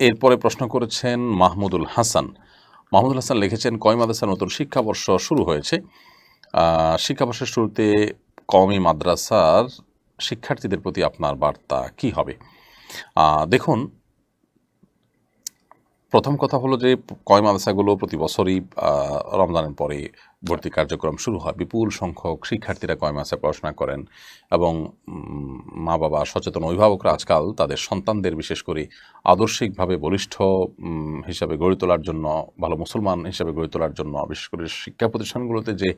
এরপরে প্রশ্ন করেছেন মাহমুদুল হাসান। মাহমুদুল হাসান লিখেছেন, কয় মাদ্রাসার নতুন শিক্ষাবর্ষ শুরু হয়েছে? শিক্ষাবর্ষের শুরুতে কওমি মাদ্রাসার শিক্ষার্থীদের প্রতি আপনার বার্তা কি হবে? দেখুন, প্রথম কথা হলো যে কয় মাদ্রাসাগুলো প্রতি বছরই রমজানের পরে ভর্তি কার্যক্রম শুরু হয়। বিপুল সংখ্যক শিক্ষার্থীরা কয় মাসে পড়াশোনা করেন এবং মা বাবা, সচেতন অভিভাবকরা আজকাল তাদের সন্তানদের বিশেষ করে আদর্শিকভাবে বলিষ্ঠ হিসাবে গড়ে তোলার জন্য, ভালো মুসলমান হিসাবে গড়ে তোলার জন্য, বিশেষ করে শিক্ষা প্রতিষ্ঠানগুলোতে যে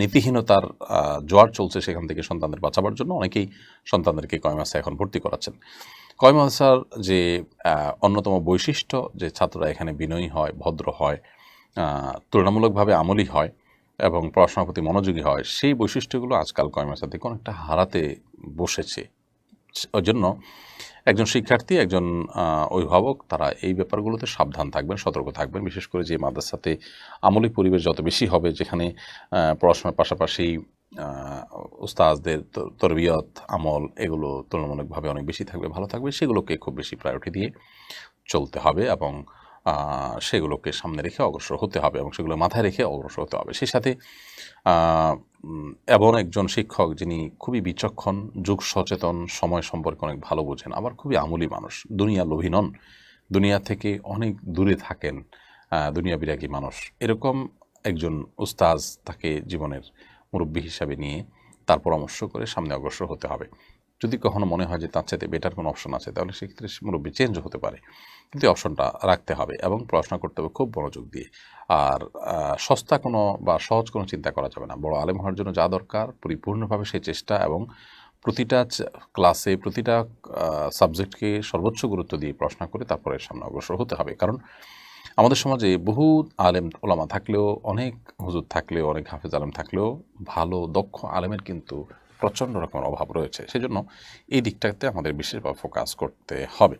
নীতিহীনতার জোয়ার চলছে সেখান থেকে সন্তানদের বাঁচাবার জন্য অনেকেই সন্তানদেরকে কয় মাসে এখন ভর্তি করাচ্ছেন। কয় মাদ্রাসার যে অন্যতম বৈশিষ্ট্য যে ছাত্ররা এখানে বিনয়ী হয়, ভদ্র হয় তুলনামূলকভাবে আমলি হয় এবং পড়াশোনার প্রতি মনোযোগী হয়, সেই বৈশিষ্ট্যগুলো আজকাল কয় মাসা থেকে অনেকটা হারাতে বসেছে। ওই জন্য একজন শিক্ষার্থী, একজন অভিভাবক, তারা এই ব্যাপারগুলোতে সাবধান থাকবেন, সতর্ক থাকবেন। বিশেষ করে যে মাদ্রাসাতে আমলি পরিবেশ যত বেশি হবে, যেখানে পড়াশোনার পাশাপাশি উস্তাজদের তরবিয়ত, আমল এগুলো তুলনামূলকভাবে অনেক বেশি থাকবে, ভালো থাকবে, সেগুলোকে খুব বেশি প্রায়োরিটি দিয়ে চলতে হবে এবং সেগুলোকে সামনে রেখে অগ্রসর হতে হবে এবং সেগুলো মাথায় রেখে অগ্রসর হতে হবে। সেই সাথে এমন একজন শিক্ষক যিনি খুবই বিচক্ষণ যুগ সচেতন সময় সম্পর্কে অনেক ভালো বোঝেন, আবার খুবই আমূলী মানুষ দুনিয়া লোভী নন। দুনিয়া থেকে অনেক দূরে থাকেন দুনিয়া বিরাগী মানুষ। এরকম একজন উস্তাজ তাকে জীবনের মুরব্বী হিসাবে নিয়ে তার পরামর্শ করে সামনে অগ্রসর হতে হবে। যদি কখনো মনে হয় যে তার চাইতে বেটার কোনো অপশন আছে, তাহলে সেক্ষেত্রে মুরব্বী চেঞ্জ হতে পারে। কিন্তু অপশনটা রাখতে হবে এবং পড়াশোনা করতে হবে খুব মনোযোগ দিয়ে। আর সস্তা কোনো বা সহজ কোনো চিন্তা করা যাবে না। বড় আলেম হওয়ার জন্য যা দরকার, পরিপূর্ণভাবে সেই চেষ্টা এবং প্রতিটা ক্লাসে প্রতিটা সাবজেক্টকে সর্বোচ্চ গুরুত্ব দিয়ে পড়াশোনা করে তারপরে সামনে অগ্রসর হতে হবে। কারণ আমাদের সমাজে বহু আলেম ওলামা থাকলেও, অনেক হুজুর থাকলেও, অনেক হাফেজ আলেম থাকলেও ভালো, দক্ষ আলেমের কিন্তু প্রচণ্ড রকমের অভাব রয়েছে। সেজন্য এই দিকটাতে আমাদের বিশেষভাবে ফোকাস করতে হবে।